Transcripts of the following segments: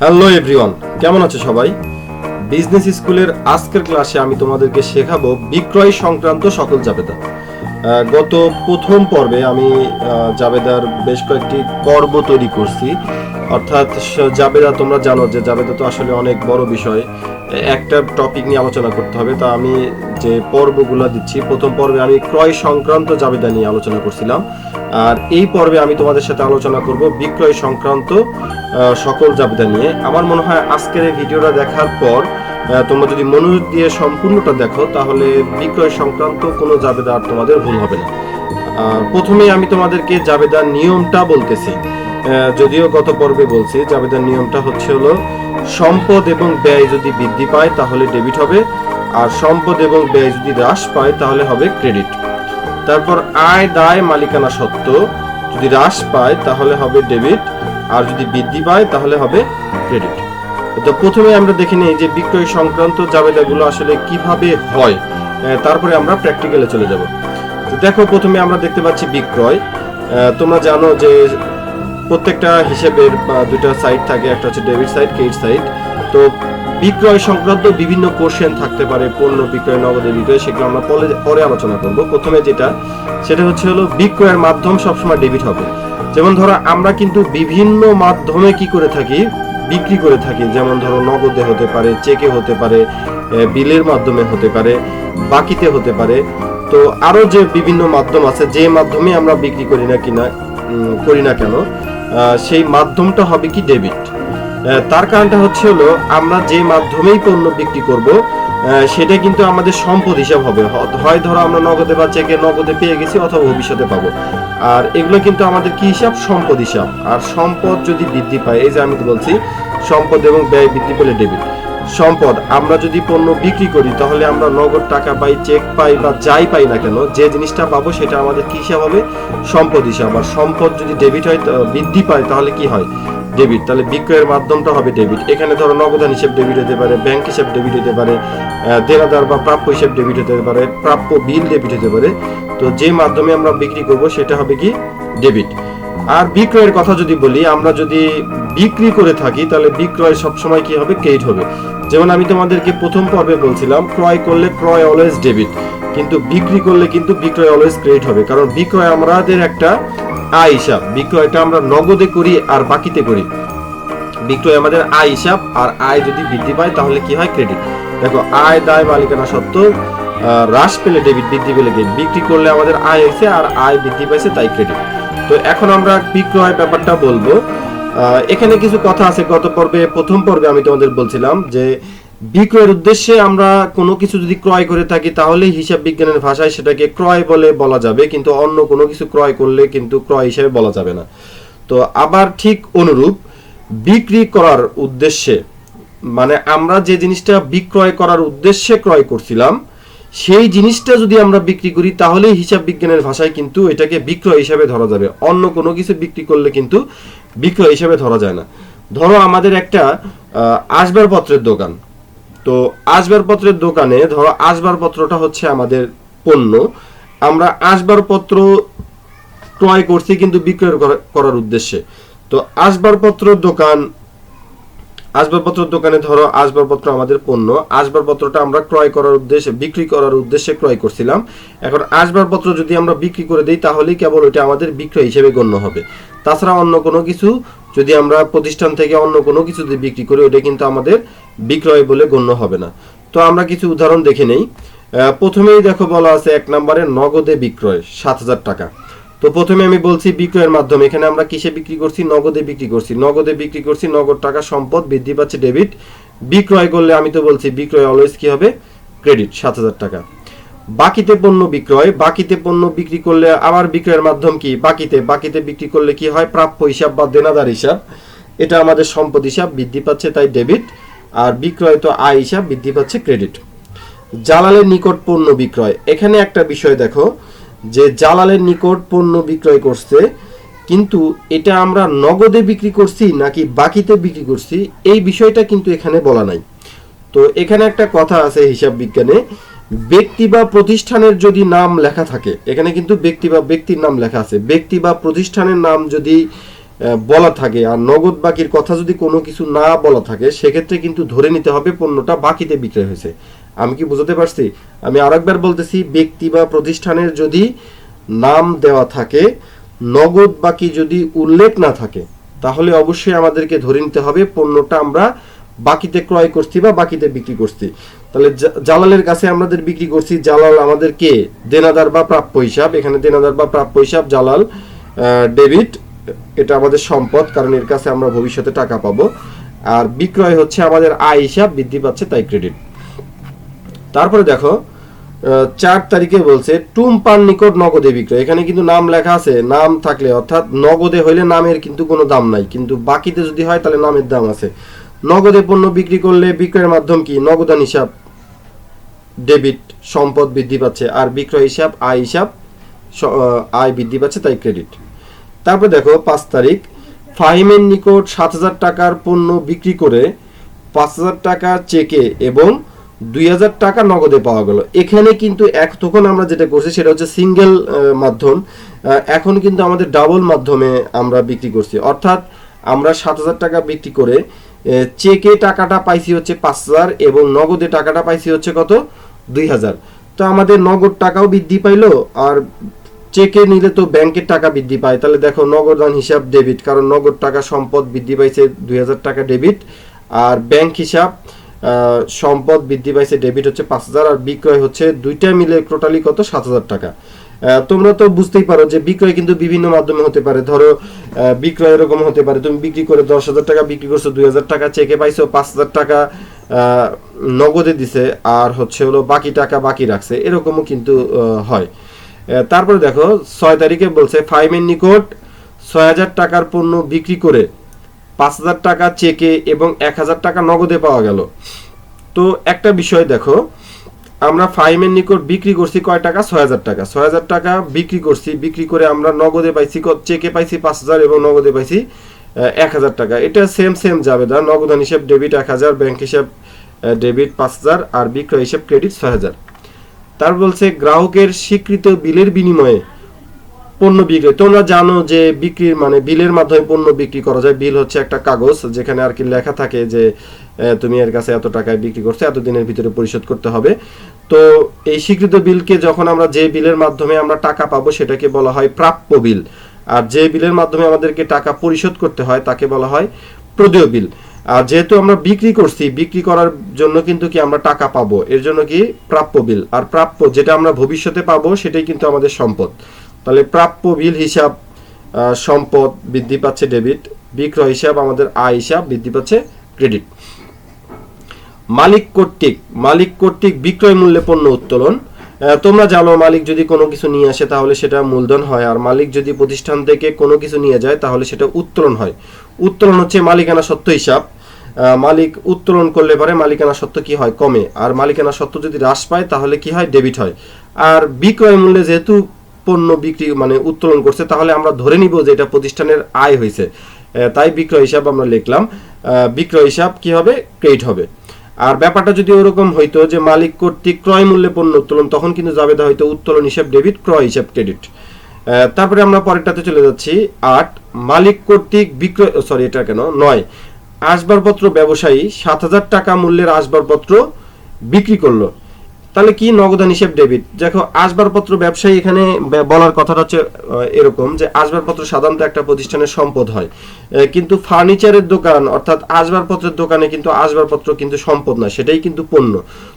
Hello everyone কেমন আছে সবাই? বিজনেস স্কুলের আজকের ক্লাসে আমি তোমাদেরকে শেখাবো বিক্রয় সংক্রান্ত সকল জাবেদা। গত প্রথম পর্বে আমি জাবেদার বেশ কয়েকটি পর্ব তৈরি করছি। অর্থাৎ জাবেদা তোমরা জানো যে জাবেদা তো আসলে অনেক বড় বিষয়। একটা টপিক নিয়ে আলোচনা করতে হবে। তা আমি যে পর্বগুলো দিচ্ছি, প্রথম পর্বে আমি ক্রয় সংক্রান্ত জাবেদা নিয়ে আলোচনা করছিলাম। আর এই পর্বে আমি তোমাদের সাথে আলোচনা করব বিক্রয় সংক্রান্ত সকল জাবেদা নিয়ে। আমার মনে হয় আজকের এই ভিডিওটা দেখার পর তোমরা যদি মনোযোগ দিয়ে সম্পূর্ণটা দেখো, তাহলে বিক্রয় সংক্রান্ত কোনো জাবেদা আর তোমাদের ভুল হবে না। প্রথমে আমি তোমাদেরকে জাবেদার নিয়মটা বলতেছি। যদিও গত পর্বে বলছি, জাবেদার নিয়মটা হচ্ছে হলো, সম্পদ এবং ব্যয় যদি বৃদ্ধি পায় তাহলে ডেবিট হবে, আর সম্পদ এবং ব্যয় যদি হ্রাস পায় তাহলে হবে ক্রেডিট তারপর আয়, দায়, মালিকানা সত্ত্ব যদি হ্রাস পায় তাহলে হবে ডেবিট আর যদি বৃদ্ধি পায় তাহলে হবে ক্রেডিট তো প্রথমে আমরা দেখে নিই যে বিক্রয় সংক্রান্ত জাবেদাগুলো আসলে কীভাবে হয় তারপরে আমরা প্র্যাকটিক্যালে চলে যাব। দেখো, প্রথমে আমরা দেখতে পাচ্ছি বিক্রয়। তোমরা জানো যে প্রত্যেকটা হিসেবের বা দুইটা সাইড থাকে, একটা হচ্ছে ডেবিট সাইড ক্রেডিট সাইড তো বিক্রয় সংক্রান্ত বিভিন্ন কোশ্চেন থাকতে পারে, পণ্য বিক্রয় নগদে বিক্রয়, সেগুলো আমরা পরে পরে আলোচনা করব। প্রথমে যেটা, সেটা হচ্ছে হলো বিক্রয়ের মাধ্যম সবসময় ডেবিট হবে। যেমন ধরো, আমরা কিন্তু বিভিন্ন মাধ্যমে কি করে থাকি, বিক্রি করে থাকি। যেমন ধরো, নগদে হতে পারে চেকে হতে পারে বিলের মাধ্যমে হতে পারে, বাকিতে হতে পারে। তো আরও যে বিভিন্ন মাধ্যম আছে, যে মাধ্যমে আমরা বিক্রি করি না কিনা করি না কেন সেই মাধ্যমটা হবে কি ডেবিট? তার কারণটা হচ্ছে হলো, আমরা যে মাধ্যমেই পণ্য বিক্রি করব সেটা কিন্তু আমাদের সম্পদ হিসাব হবে। হয় ধরো আমরা নগদে বা চেকে নগদে পেয়ে গেছি অথবা ভবিষ্যতে পাবো। আর এগুলো কিন্তু আমাদের কি হিসাব? সম্পদ হিসাব। আর সম্পদ যদি বৃদ্ধি পায়, এই যে আমি বলছি, সম্পদ এবং ব্যয় বৃদ্ধি পেলে ডেবিট। সম্পদ, আমরা যদি পণ্য বিক্রি করি, তাহলে আমরা নগদ টাকা পাই চেক পাই বা যাই পাই না কেন, যে জিনিসটা পাবো সেটা আমাদের কি হিসাব হবে? সম্পদ হিসাব। আর সম্পদ যদি ডেবিট হয় বৃদ্ধি পায়, তাহলে কি হয়? ডেবিট তাহলে বিক্রয়ের মাধ্যমটা হবে ডেবিট এখানে ধরো নগদান হিসেব ডেবিট হতে পারে ব্যাংক হিসেব ডেবিট হতে পারে দেনাদার বা প্রাপ্য হিসেব ডেবিট হতে পারে, প্রাপ্য বিল ডেবিট হতে পারে। তো যে মাধ্যমে আমরা বিক্রি করব, সেটা হবে কি? ডেবিট আর বিক্রয়ের কথা যদি বলি, আমরা যদি বিক্রি করে থাকি, তাহলে বিক্রয় সবসময় কি হবে? ক্রেডিট হবে। যেমন আমি তোমাদেরকে প্রথম পর্বে বলছিলাম, ক্রয় করলে ক্রয় অলওয়েজ ডেবিট কিন্তু বিক্রি করলে কিন্তু বিক্রয় অলওয়েজ ক্রেডিট হবে। কারণ বিক্রয় আমাদের একটা আয় হিসাব। বিক্রয়টা আমরা নগদে করি আর বাকিতে করি। বিক্রয় আমাদের আয় হিসাব, আর আয় যদি বৃদ্ধি পায়, তাহলে কি হয়? ক্রেডিট দেখো, আয়, দায়, মালিকানা সত্ত্ব হ্রাস পেলে ডেবিট বৃদ্ধি পেলে ক্রেডিট বিক্রি করলে আমাদের আয় হয়েছে, আর আয় বৃদ্ধি পাইছে, তাই ক্রেডিট তো এখন আমরা বিক্রয় ব্যাপারটা বলব। এখানে কিছু কথা আছে। গত পর্বে, প্রথম পর্বে আমি তোমাদের বলছিলাম যে বিক্রয়ের উদ্দেশ্যে আমরা কোনো কিছু যদি ক্রয় করে থাকি তাহলে হিসাব বিজ্ঞানের ভাষায় সেটাকে ক্রয় বলে বলা যাবে, কিন্তু অন্য কোনো কিছু ক্রয় করলে কিন্তু ক্রয় হিসেবে বলা যাবে না। তো আবার ঠিক অনুরূপ, বিক্রি করার উদ্দেশ্যে মানে আমরা যে জিনিসটা বিক্রয় করার উদ্দেশ্যে ক্রয় করছিলাম সেই জিনিসটা যদি আমরা বিক্রি করি তাহলে হিসাব বিজ্ঞানের ভাষায় কিন্তু এটাকে বিক্রয় হিসাবে ধরা যাবে। অন্য কোনো কিছু বিক্রি করলে কিন্তু বিক্রয় হিসাবে ধরা যায় না। ধরো আমাদের একটা আসবাবপত্রের দোকান। তো আসবাবপত্রের দোকানে ধরো আসবাবপত্রটা হচ্ছে আমাদের পণ্য। আমরা আসবাবপত্র ক্রয় করছি কিন্তু বিক্রয় করা- করার উদ্দেশ্যে। তো আসবাবপত্র দোকান আসবাবপত্র দোকানে ধরো, আসবাবপত্র আমাদের পণ্য। আসবাবপত্রটা আমরা ক্রয় করার উদ্দেশ্যে, বিক্রি করার উদ্দেশ্যে ক্রয় করছিলাম। এখন আসবাবপত্র যদি আমরা বিক্রি করে দিই তাহলেই কেবল ওটা আমাদের বিক্রয় হিসেবে গণ্য হবে। তাছাড়া অন্য কোনো কিছু, যদি আমরা প্রতিষ্ঠান থেকে অন্য কোনো কিছু যদি বিক্রি করি ওটা কিন্তু আমাদের বিক্রয় বলে গণ্য হবে না। তো আমরা কিছু উদাহরণ দেখে নেই। প্রথমেই দেখো বলা আছে এক নম্বরে নগদে বিক্রয়, সাত হাজার টাকা। তো প্রথমে আমি বলছি বিক্রয়ের মাধ্যমে। এখানে আমরা কিসে বিক্রি করছি? নগদে বিক্রি করছি। নগদে বিক্রি করছি, নগদ টাকা সম্পদ, বৃদ্ধি পাচ্ছে ডেবিট বিক্রয় করলে আমি তো বলছি, বিক্রয় অলওয়েজ কি হবে? ক্রেডিট সাত হাজার টাকা। বাকিতে পণ্য বিক্রয়, বাকিতে পণ্য বিক্রি করলে আবার বিক্রয়ের মাধ্যম কি? বাকিতে বাকিতে বিক্রি করলে কি হয়? প্রাপ্য হিসাব বা দেনাদার হিসাব। এটা আমাদের সম্পদ হিসাব, বৃদ্ধি পাচ্ছে তাই ডেবিট আর বিক্রয় তো আয় হিসাব, বৃদ্ধি পাচ্ছে ক্রেডিট জালালের নিকট পণ্য বিক্রয়। এখানে একটা বিষয় দেখো। যে জালালের নিকট পণ্য বিক্রয় করছে, কিন্তু এটা আমরা নগদে বিক্রি করছি নাকি বাকিতে বিক্রি করছি, এই বিষয়টা কিন্তু এখানে বলা নাই। তো এখানে একটা কথা আছে হিসাব বিজ্ঞানে, ব্যক্তি বা প্রতিষ্ঠানের যদি নাম লেখা থাকে, এখানে কিন্তু ব্যক্তি বা ব্যক্তির নাম লেখা আছে, ব্যক্তি বা প্রতিষ্ঠানের নাম যদি বলা থাকে। আর নগদ বাকির কথা যদি কোনো কিছু না বলা থাকে, সেক্ষেত্রে কিন্তু ধরে নিতে হবে পণ্যটা বাকিতে বিক্রয় হয়েছে। আমি কি বুঝতে পারছি? আমি আরেকবার বলতেছি, ব্যক্তি বা প্রতিষ্ঠানের যদি নাম দেওয়া থাকে, নগদ বাকি যদি উল্লেখ না থাকে, তাহলে অবশ্যই আমাদেরকে ধরে নিতে হবে পণ্যটা আমরা বাকিতে ক্রয় করছি বা বাকিতে বিক্রি করছি। তাহলে জালালের কাছে আমাদের বিক্রি করছি, জালাল আমাদের কে? দেনাদার বা প্রাপ্য হিসাব। এখানে দেনাদার বা প্রাপ্য হিসাব, জালাল ডেবিট এটা আমাদের সম্পদ, কারণ এর কাছে আমরা ভবিষ্যতে টাকা পাবো। আর বিক্রয় হচ্ছে আমাদের আয় হিসাব, বৃদ্ধি পাচ্ছে তাই ক্রেডিট তারপরে দেখো চার তারিখে বলছে টুমপান নিকট নগদে বিক্রয়। এখানে কিন্তু নাম লেখা আছে, নাম থাকলে, অর্থাৎ নগদে হইলে নামের কিন্তু কোনো দাম নাই। কিন্তু বাকিতে যদি হয়, তাহলে নামের দাম আছে। নগদে পণ্য বিক্রি করলে বিক্রয়ের মাধ্যম কি? নগদান হিসাব ডেবিট সম্পদ বৃদ্ধি পাচ্ছে। আর বিক্রয় হিসাব, আয় হিসাব আয় বৃদ্ধি পাচ্ছে তাই ক্রেডিট তারপর দেখো, পাঁচ তারিখ। ফাহিমের নিকট সাত হাজার টাকার পণ্য বিক্রি করে পাঁচ হাজার টাকা চেকে এবং দুই হাজার টাকা নগদে পাওয়া গেল। এখানে কিন্তু এক তখন আমরা যেটা করছি, সেটা হচ্ছে সিঙ্গেল মাধ্যম। এখন কিন্তু আমাদের ডাবল মাধ্যমে আমরা বিক্রি করছি। অর্থাৎ আমরা সাত হাজার টাকা বিক্রি করে চেকে টাকাটা পাইছি হচ্ছে পাঁচ হাজার এবং নগদে টাকাটা পাইছি হচ্ছে কত? দুই হাজার। তো আমাদের নগদ টাকাও বৃদ্ধি পাইলো আর চেকে নিলে তো ব্যাংকের টাকা বৃদ্ধি পায়। তাহলে দেখো নগদান হিসাব ডেবিট কারণ নগদ টাকা সম্পদ বৃদ্ধি পাইছে দুই হাজার টাকা ডেবিট আর ব্যাংক হিসাব সম্পদ বৃদ্ধি পাইছে ডেবিট হচ্ছে পাঁচ হাজার, আর বিক্রয় হচ্ছে দুইটা মিলে টোটালি কত? সাত হাজার টাকা। তোমরা তো বুঝতেই পারো যে বিক্রয় কিন্তু বিভিন্ন মাধ্যমে হতে পারে। ধরো বিক্রয় এরকম হতে পারে। তুমি বিক্রি করে দশ হাজার টাকা বিক্রি করছ, দুই হাজার টাকা চেকে পাইছো, পাঁচ হাজার টাকা নগদে দিছে, আর হচ্ছে হলো বাকি টাকা বাকি রাখছে। এরকমও কিন্তু হয়। তারপরে দেখো, ছয় তারিখে বলছে ফাইমের নিকট ছয় হাজার টাকার পণ্য বিক্রি করে পাঁচ হাজার টাকা চেকে এবং এক হাজার টাকা নগদে পাওয়া গেল। তো একটা বিষয় দেখো, আমরা ফাইমের নিকট বিক্রি করছি কয় টাকা? ছয় হাজার টাকা। ছয় হাজার টাকা বিক্রি করছি, বিক্রি করে আমরা নগদে পাইছি চেকে পাইছি পাঁচ হাজার এবং নগদে পাইছি এক হাজার টাকা। এটা সেম সেম যাবে দা নগদান হিসেব ডেবিট এক হাজার ব্যাংক হিসাব ডেবিট পাঁচ হাজার আর বিক্রয় হিসেব ক্রেডিট ছয় হাজার। তার বলছে, গ্রাহকের স্বীকৃত বিলের বিনিময়ে পণ্য বিক্রি তোমরা জানো যে বিক্রির মানে বিলের মাধ্যমে পণ্য বিক্রি করা যায়। বিল হচ্ছে একটা কাগজ যেখানে আর কি লেখা থাকে যে তুমি এর কাছে এত টাকায় বিক্রি করছ এত দিনের ভিতরে পরিশোধ করতে হবে। তো এই স্বীকৃত বিলকে যখন আমরা যে বিলের মাধ্যমে আমরা টাকা পাবো সেটাকে বলা হয় প্রাপ্য বিল। আর যে বিলের মাধ্যমে আমাদেরকে টাকা পরিশোধ করতে হয় তাকে বলা হয় প্রদেয় বিল। যেহেতু আমরা বিক্রি করছি, বিক্রি করার জন্য কিন্তু কি আমরা টাকা পাবো? এর জন্য কি প্রাপ্য বিল? আর প্রাপ্য যেটা আমরা ভবিষ্যতে পাবো, সেটাই কিন্তু আমাদের সম্পদ। তাহলে প্রাপ্য বিল হিসাব সম্পদ বৃদ্ধি পাচ্ছে ডেবিট, বিক্রয় হিসাব আমাদের আয় হিসাব বৃদ্ধি পাচ্ছে ক্রেডিট। মালিক কর্তৃক মালিক কর্তৃক বিক্রয় মূল্যে পণ্য উত্তোলন। তোমরা জানো মালিক যদি কোনো কিছু নিয়ে আসে তাহলে সেটা মূলধন হয়, আর মালিক যদি প্রতিষ্ঠান থেকে কোনো কিছু নিয়ে যায় তাহলে সেটা উত্তোলন হয়। উত্তোলন হচ্ছে মালিকানা সত্ত্ব হিসাব। মালিক উত্তোলন করলে পরে, মালিকানা সত্ত্ব কি হয়? কমে। আর মালিকানা সত্ত্ব যদি হ্রাস পায়, তাহলে কি হয়? ডেবিট হয়। আর বিক্রয় মূল্যে যেহেতু পণ্য বিক্রি মানে উত্তোলন করছে, তাহলে আমরা ধরে নিব যে এটা প্রতিষ্ঠানের আয় হয়েছে। তাই বিক্রয় হিসাব আমরা লিখলাম। বিক্রয় হিসাব কি হবে? ক্রেডিট হবে। আর ব্যাপারটা যদি ওরকম হইতো যে মালিক কর্তৃক ক্রয় মূল্যে পণ্য উত্তোলন, তখন কিন্তু জাবেদা হয়তো উত্তোলন হিসাব ডেবিট ক্রয় হিসাব ক্রেডিট তারপরে আমরা পরেরটাতে চলে যাচ্ছি। আট, মালিক কর্তৃক বিক্রয় সরি এটা কেন? নয় আসবাবপত্র ব্যবসায়ী সাত হাজার টাকা মূল্যের আসবাবপত্র বিক্রি করল। তাহলে কি নগদান হিসেব ডেবিট? দেখো, আসবাবপত্র ব্যবসায়ী এখানে বলার কথাটা হচ্ছে এরকম যে আসবাবপত্র সাধারণত একটা প্রতিষ্ঠানের সম্পদ হয়। কিন্তু ফার্নিচারের দোকান, অর্থাৎ আসবাবপত্রের দোকানে কিন্তু আসবাবপত্র কিন্তু সম্পদ না সেটাই কিন্তু পণ্য।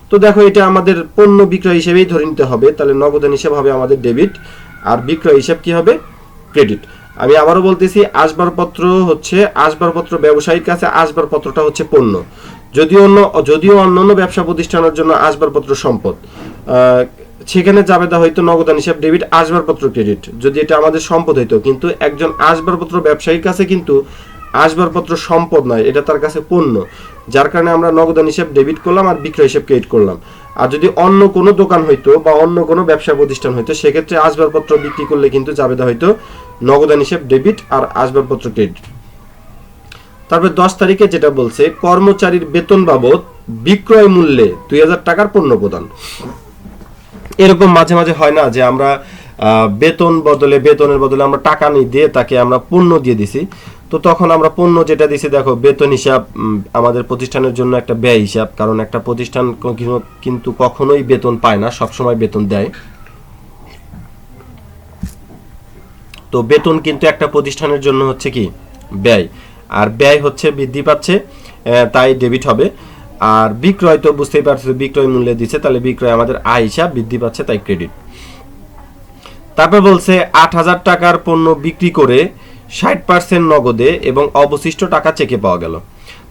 তো দেখো, এটা আমাদের পণ্য বিক্রয় হিসেবেই ধরে নিতে হবে। তাহলে নগদান হিসেব হবে আমাদের ডেবিট, আর বিক্রয় হিসেব কি হবে? ক্রেডিট। আমি আবারও বলতেছি, আসবাবপত্র হচ্ছে, আসবাবপত্র ব্যবসায়ীর কাছে আসবাবপত্রটা হচ্ছে পণ্য। যদিও অন্য, যদিও অন্যান্য ব্যবসা প্রতিষ্ঠানের জন্য আসবাবপত্র সম্পদ। সেখানে জাবেদা হয়তো নগদান হিসাব ডেবিট, আসবাবপত্র ক্রেডিট, যদি এটা আমাদের সম্পদ হইতো। কিন্তু একজন আসবাবপত্র ব্যবসায়ীর কাছে কিন্তু আসবাবপত্র সম্পদ নয়, এটা তার কাছে পণ্য। যার কারণে আমরা নগদান হিসেব ডেবিট করলাম আর বিক্রয় হিসাব ক্রেডিট করলাম। আর যদি অন্য কোনো দোকান হইতো বা অন্য কোনো ব্যবসা প্রতিষ্ঠান হইতো, সেক্ষেত্রে আসবাবপত্র বিক্রি করলে কিন্তু জাবেদা হয়তো নগদান হিসেব ডেবিট আর আসবাবপত্র ক্রেডিট তারপরে দশ তারিখে যেটা বলছে, কর্মচারীর বেতন বাবদ বিক্রয় মূল্যে দুই হাজার টাকার পণ্য প্রদান। এরকম মাঝে মাঝে হয় না যে আমরা বেতন বদলে, বেতনের বদলে আমরা টাকা নিয়ে দিয়ে তাকে আমরা পণ্য দিয়ে দিছি। তো তখন আমরা পণ্য যেটা দিছি, দেখো, বেতন হিসাব আমাদের প্রতিষ্ঠানের জন্য একটা ব্যয় হিসাব, কারণ একটা প্রতিষ্ঠান কিন্তু- কখনোই বেতন পায় না, সবসময় বেতন দেয়। তো বেতন কিন্তু একটা প্রতিষ্ঠানের জন্য হচ্ছে কি? ব্যয়। আর ব্যয় হচ্ছে, বৃদ্ধি পাচ্ছে তাই ডেবিট হবে। আর বিক্রয় তো বুঝতেই পারছ, বিক্রয় মূল্যে দিচ্ছে, তাহলে বিক্রয় আমাদের আয় হিসাব বৃদ্ধি পাচ্ছে, তাই ক্রেডিট তারপর বলছে, আট হাজার টাকার পণ্য বিক্রি করে ষাট পার্সেন্ট নগদে এবং অবশিষ্ট টাকা চেকে পাওয়া গেল।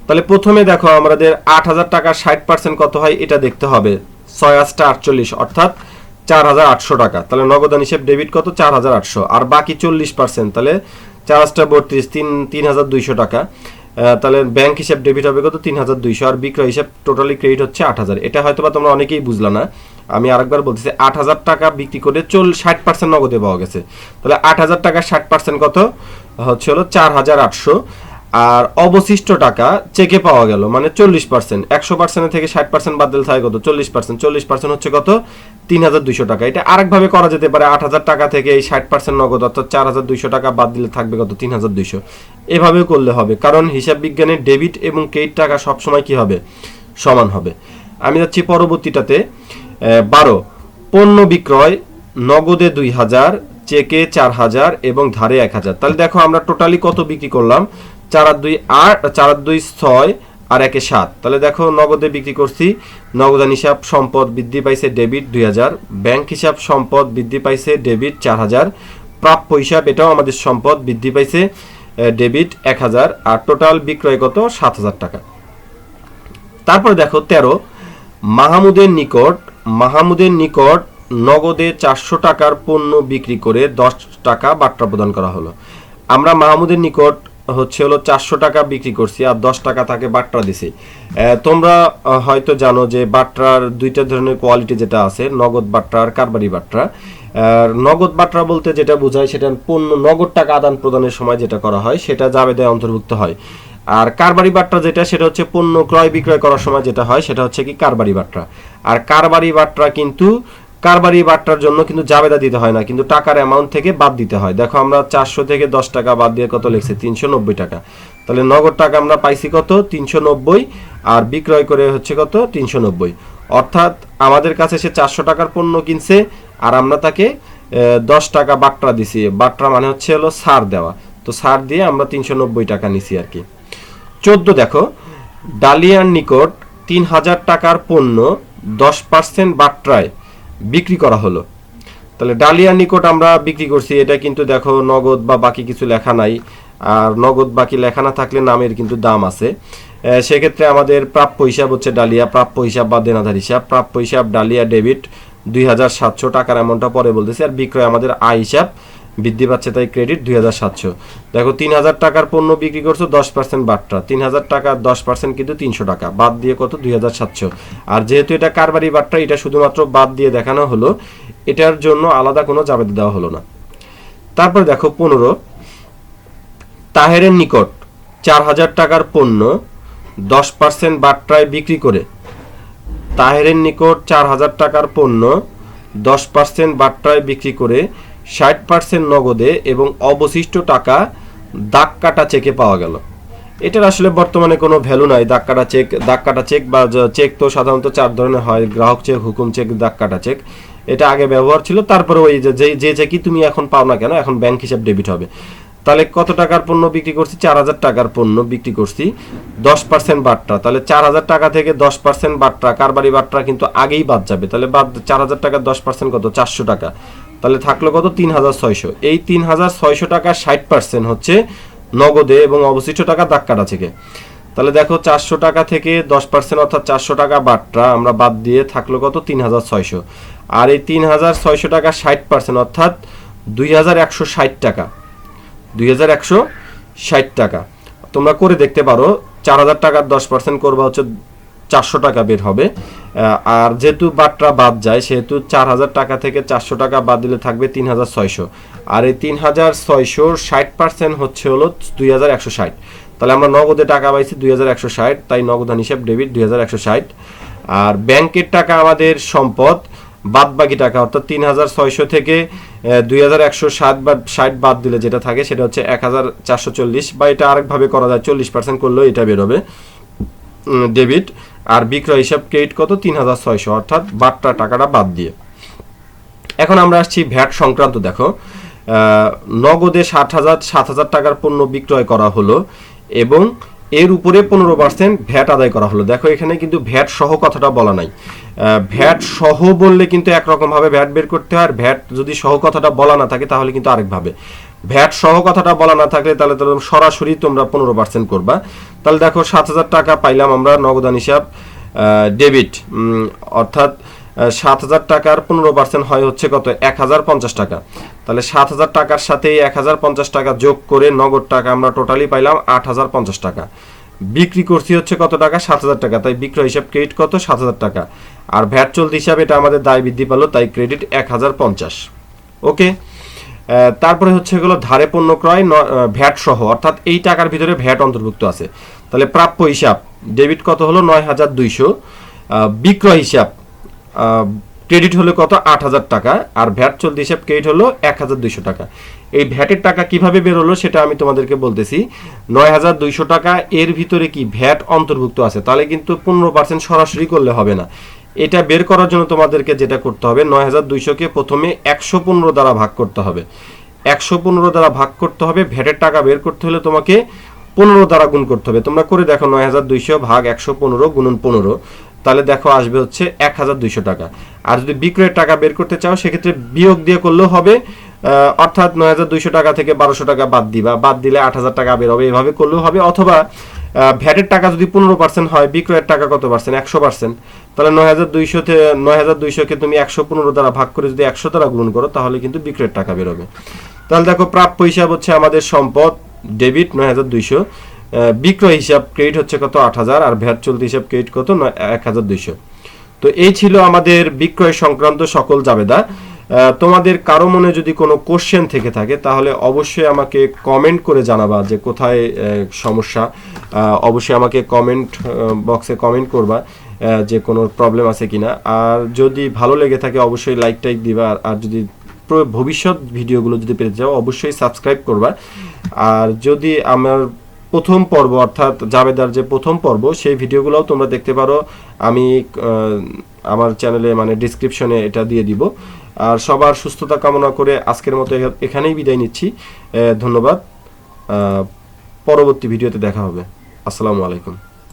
তাহলে প্রথমে দেখো আমাদের আট হাজার টাকার ষাট পার্সেন্ট কত হয়, এটা দেখতে হবে। ছয় আটটা আটচল্লিশ, অর্থাৎ চার হাজার আটশো টাকা। তাহলে নগদান হিসেব ডেবিট কত? চার হাজার আটশো। আর বাকি চল্লিশ পার্সেন্ট তাহলে চার হাজার বত্রিশ, তিন তিন হাজার দুইশো টাকা। তাহলে ব্যাংক হিসাব ডেবিট হবে কত? তিন হাজার দুইশো। আর বিক্রয় হিসাব টোটালি ক্রেডিট হচ্ছে আট হাজার। এটা হয়তো বা তোমরা অনেকেই বুঝলা না। আমি আরেকবার বলতেছি, আট হাজার টাকা বিক্রি করে চল ষাট পার্সেন্ট নগদে পাওয়া গেছে। তাহলে আট হাজার টাকা ষাট পার্সেন্ট কত? হচ্ছে হলো চার হাজার আটশো। আর অবশিষ্ট টাকা চেকে পাওয়া গেল মানে চল্লিশ পার্সেন্ট একশো পার্সেন্ট থেকে ষাট পার্সেন্ট বাদ দিলে থাকে কত? চল্লিশ পার্সেন্ট চল্লিশ পার্সেন্ট হচ্ছে কত? তিন হাজার দুইশো টাকা। এটা আরেকভাবে করা যেতে পারে, আট হাজার টাকা থেকে এই ষাট পার্সেন্ট নগদ, অর্থাৎ চার হাজার দুইশো টাকা বাদ দিলে থাকবে কত? তিন হাজার দুইশো। এভাবেও করলে হবে, কারণ হিসাব বিজ্ঞানে ডেবিট এবং ক্রেডিট টাকা সবসময় কি হবে? সমান হবে। আমি যাচ্ছি পরবর্তীটাতে। বারো। পণ্য বিক্রয়, নগদে দুই হাজার, চেকে চার হাজার এবং ধারে এক হাজার। তাহলে দেখো আমরা টোটালি কত বিক্রি করলাম? চার দুই আট, চার দুই ছয় আর একে সাত। তাহলে দেখো নগদে বিক্রি করছি। নগদান হিসাব সম্পদ বৃদ্ধি পাইছে ডেবিট দুই হাজার, ব্যাংক হিসাব সম্পদ বৃদ্ধি পাইছে ডেবিট চার হাজার, প্রাপ্য হিসাব এটাও আমাদের সম্পদ বৃদ্ধি পাইছে ডেবিট এক হাজার আর টোটাল বিক্রয় কত? সাত হাজার টাকা। তারপরে দেখো তেরো, মাহমুদের নিকট মাহমুদের নিকট নগদে চারশো টাকার পণ্য বিক্রি করে দশ টাকা বাট্টা প্রদান করা হলো। আমরা মাহমুদের নিকট হচ্ছে হলো চারশো টাকা বিক্রি করছি আর দশ টাকা তাকে বাট্টা দিছি। তোমরা হয়তো জানো যে বাট্টার দুইটা ধরনের কোয়ালিটি যেটা আছে, নগদ বাট্টা আর কারবারি বাট্টা নগদ বাট্টা বলতে যেটা বোঝায় সেটা পণ্য, নগদ টাকা আদান প্রদানের সময় যেটা করা হয়, সেটা জাবেদায় অন্তর্ভুক্ত হয়। আর কারবারি বাট্টা যেটা, সেটা হচ্ছে পণ্য ক্রয় বিক্রয় করার সময় যেটা হয়, সেটা হচ্ছে কি কারবারি বাট্টা। আর কারবারি বাট্টা কিন্তু, কারবারি বাট্টার জন্য কিন্তু জাবেদা দিতে হয় না, কিন্তু টাকার অ্যামাউন্ট থেকে বাদ দিতে হয়। দেখো আমরা চারশো থেকে দশ টাকা বাদ দিয়ে কত লিখছি? তিনশো নব্বই টাকা। তাহলে নগদ টাকা আমরা পাইছি কত? তিনশো নব্বই। আর বিক্রয় করে হচ্ছে কত? তিনশো নব্বই। অর্থাৎ আমাদের কাছে সে চারশো টাকার পণ্য কিনছে, আর আমরা তাকে দশ টাকা বাট্টা দিছি। বাট্টা মানে হচ্ছে হলো সার দেওয়া। তো সার দিয়ে আমরা তিনশো নব্বই টাকা নিছি আর কি। চোদ্দ দেখো, ডালিয়ার নিকট তিন হাজার টাকার পণ্য দশ পার্সেন্ট বাট্রায় বিক্রি করা হলো। তাহলে ডালিয়ার নিকট আমরা বিক্রি করছি, এটা কিন্তু দেখো নগদ বা বাকি কিছু লেখা নাই, আর নগদ বাকি লেখা না থাকলে নামের কিন্তু দাম আছে। সেক্ষেত্রে আমাদের প্রাপ্য হিসাব হচ্ছে ডালিয়া, প্রাপ্য হিসাব বা দেনাধার হিসাব। প্রাপ্য হিসাব, ডালিয়া ডেবিট দুই হাজার সাতশো টাকার অ্যামাউন্টটা পরে বলতেছি, আর বিক্রয় আমাদের আয় হিসাব বৃদ্ধি পাচ্ছে তাই ক্রেডিট দুই হাজার সাতশো। দেখো, তিন হাজার টাকার পণ্য বিক্রি করছ, দশ পার্সেন্ট বাট্টা। তিন হাজার টাকা, দশ পার্সেন্ট কিন্তু তিনশো টাকা। বাদ দিয়ে কত? দুই হাজার সাতশো। আর যেহেতু এটা কারবারি বাট্টা, এটা শুধুমাত্র বাদ দিয়ে দেখানো হলো, এটার জন্য আলাদা কোনো জাবেদা দেওয়া হলো না। তারপর দেখো, পনেরো। তাহেরের নিকট চার হাজার টাকার পণ্য দশ পার্সেন্ট বাট্টায় বিক্রি করে। তাহেরের নিকট চার হাজার টাকার পণ্য দশ পার্সেন্ট বাট্টায় বিক্রি করে ষাট পার্সেন্ট নগদে এবং অবশিষ্ট টাকা দাগ কাটা চেকে পাওয়া গেল। এটার আসলে বর্তমানে কোনো ভ্যালু নাই। দাগ কাটা চেক দাগ কাটা চেক বা চেক তো সাধারণত চার ধরনের হয়। গ্রাহক চেক হুকুম চেক দাগ কাটা চেক এটা আগে ব্যবহার ছিল, তারপরে ওই যে যে- চেকই তুমি এখন পাও না কেন, এখন ব্যাংক হিসাব ডেবিট হবে। তাহলে কত টাকার পণ্য বিক্রি করছি? চার হাজার টাকার পণ্য বিক্রি করছি। দশ পার্সেন্ট বাট্টা। তাহলে চার হাজার টাকা থেকে দশ পার্সেন্ট বাট্টা। কারবারি বাট্টা কিন্তু আগেই বাদ যাবে। তাহলে বাদ, চার হাজার টাকার দশ পার্সেন্ট কত? চারশো টাকা। তাহলে থাকল কত? তিন হাজার ছয়শো। এই তিন হাজার ছয়শো টাকা ষাট পার্সেন্ট হচ্ছে নগদে এবং অবশিষ্ট টাকা দাগ কাটা থেকে। তাহলে দেখো চারশো টাকা থেকে দশ পার্সেন্ট অর্থাৎ চারশো টাকা বাট্টা আমরা বাদ দিয়ে থাকল কত? তিন হাজার ছয়শো। আর এই তিন হাজার ছয়শো টাকা ষাট পার্সেন্ট অর্থাৎ দুই হাজার একশো ষাট টাকা। দুই হাজার একশো ষাট টাকা। তোমরা করে দেখতে পারো, চার হাজার টাকার দশ পার্সেন্ট করবা হচ্ছে চারশো টাকা বের হবে। আর যেহেতু বাট্টা বাদ যায়, সেহেতু চার হাজার টাকা থেকে চারশো টাকা বাদ দিলে থাকবে তিন হাজার ছয়শো। আর এই তিন হাজার ছয়শোর ষাট পার্সেন্ট হচ্ছে হলো দুই হাজার একশো ষাট। তাহলে আমরা নগদে টাকা পাইছি দুই হাজার একশো ষাট, তাই নগদান হিসাব ডেবিট দুই হাজার একশো ষাট। আর ব্যাংকের টাকা আমাদের সম্পদ বাদ বাকি টাকা, অর্থাৎ তিন হাজার ছয়শো থেকে দুই হাজার একশো সাত বা ষাট বাদ দিলে যেটা থাকে, সেটা হচ্ছে এক হাজার চারশো চল্লিশ। বা এটা আরেকভাবে করা যায়, চল্লিশ পার্সেন্ট করলেও এটা বেরোবে ডেবিট। আর বিক্রয় হিসাব ক্রেডিট কত? তিন হাজার ছয়শো। অর্থাৎ বাট্টা টাকাটা বাদ দিয়ে। এখন আমরা আসছি ভ্যাট সংক্রান্ত, দেখো। নগদে ষাট হাজার, সাত হাজার টাকার পণ্য বিক্রয় করা হলো এবং এর উপরে পনেরো পার্সেন্ট ভ্যাট আদায় করা হলো। দেখো, এখানে কিন্তু ভ্যাট সহ কথাটা বলা নাই। ভ্যাট সহ বললে কিন্তু একরকমভাবে ভ্যাট বের করতে হয়। আর ভ্যাট যদি সহ কথাটা বলা না থাকে, তাহলে কিন্তু আরেকভাবে। ভ্যাট সহ কথাটা বলা না থাকলে তাহলে সরাসরি তোমরা পনেরো পার্সেন্ট করবা। তাহলে দেখো, সাত হাজার টাকা পাইলাম আমরা নগদান হিসাব ডেবিট অর্থাৎ সাত হাজার টাকার পনেরো পার্সেন্ট হয় হচ্ছে কত? এক হাজার পঞ্চাশ টাকা। তাহলে সাত হাজার টাকার সাথে এক হাজার পঞ্চাশ টাকা যোগ করে নগদ টাকা আমরা টোটালি পাইলাম আট হাজার পঞ্চাশ টাকা। বিক্রি করছি হচ্ছে কত টাকা? সাত হাজার টাকা। তাই বিক্রয় হিসাব ক্রেডিট কত? সাত হাজার টাকা। আর ভ্যাট চলতি হিসাবে এটা আমাদের দায় বৃদ্ধি পেল, তাই ক্রেডিট এক হাজার পঞ্চাশ। ওকে তারপরে হচ্ছে এগুলো ধারে পণ্য ক্রয় ভ্যাট সহ, অর্থাৎ এই টাকার ভিতরে ভ্যাট অন্তর্ভুক্ত আছে। তাহলে প্রাপ্য হিসাব, ডেবিট কত হলো? নয় হাজার দুইশো। বিক্রয় হিসাব ক্রেডিট হলো কত? আট হাজার টাকা। আর ভ্যাট চলতি হিসাব ক্রেডিট হলো এক হাজার দুইশো টাকা। এই ভ্যাটের টাকা কীভাবে বেরোলো সেটা আমি তোমাদেরকে বলতেছি। নয় হাজার দুইশো টাকা, এর ভিতরে কি ভ্যাট অন্তর্ভুক্ত আছে? তাহলে কিন্তু পনেরো পার্সেন্ট সরাসরি করলে হবে না। এটা বের করার জন্য তোমাদেরকে যেটা করতে হবে, নয় হাজার দুইশোকে প্রথমে একশো পনেরো দ্বারা ভাগ করতে হবে। একশো পনেরো দ্বারা ভাগ করতে হবে, ভ্যাটের টাকা বের করতে হলে তোমাকে পনেরো দ্বারা গুণ করতে হবে। তোমরা করে দেখো নয় হাজার দুইশো ভাগ একশো পনেরো গুণন পনেরো, তাহলে দেখো আসবে হচ্ছে এক হাজার দুইশো টাকা। আর যদি বিক্রয়ের টাকা বের করতে চাও, সেক্ষেত্রে বিয়োগ দিয়ে করলেও হবে অর্থাৎ নয় হাজার দুইশো টাকা থেকে বারোশো টাকা বাদ দিবা। বাদ দিলে আট হাজার টাকা বের হবে, এভাবে করলেও হবে, অথবা ভ্যাটের টাকা যদি পনেরো পার্সেন্ট হয়, বিক্রয়ের টাকা কত পার্সেন্ট একশো পার্সেন্ট তাহলে নয় হাজার দুইশোতে নয় হাজার দুইশোকে তুমি একশো পনেরো দ্বারা ভাগ করে যদি একশো দ্বারা গুণ করো, তাহলে কিন্তু বিক্রয়ের টাকা বেরোবে। তাহলে দেখো, প্রাপ্য হিসাব হচ্ছে আমাদের সম্পদ, ডেবিট নয় হাজার দুইশো। বিক্রয় হিসাব ক্রেডিট হচ্ছে কত? আট হাজার। আর ভ্যাট চলতি হিসাব ক্রেডিট কত? এক হাজার দুইশো। তো এই ছিল আমাদের বিক্রয় সংক্রান্ত সকল জাবেদা। তোমাদের কারও মনে যদি কোনো কোশ্চেন থেকে থাকে, তাহলে অবশ্যই আমাকে কমেন্ট করে জানাবা যে কোথায় সমস্যা। অবশ্যই আমাকে কমেন্ট বক্সে কমেন্ট করবা যে কোনো প্রবলেম আছে কিনা। আর যদি ভালো লেগে থাকে, অবশ্যই লাইক টাইক দিবা। আর- যদি ভবিষ্যৎ ভিডিওগুলো যদি পেতে চাও, অবশ্যই সাবস্ক্রাইব করবা। আর যদি আমার প্রথম পর্ব, অর্থাৎ জাবেদার যে প্রথম পর্ব, সেই ভিডিওগুলোও তোমরা দেখতে পারো। আমি আমার চ্যানেলে মানে ডিসক্রিপশনে এটা দিয়ে দিব। আর সবার সুস্থতা কামনা করে আজকের মতো এখানেই বিদায় নিচ্ছি। ধন্যবাদ। পরবর্তী ভিডিওতে দেখা হবে। আসসালামু আলাইকুম।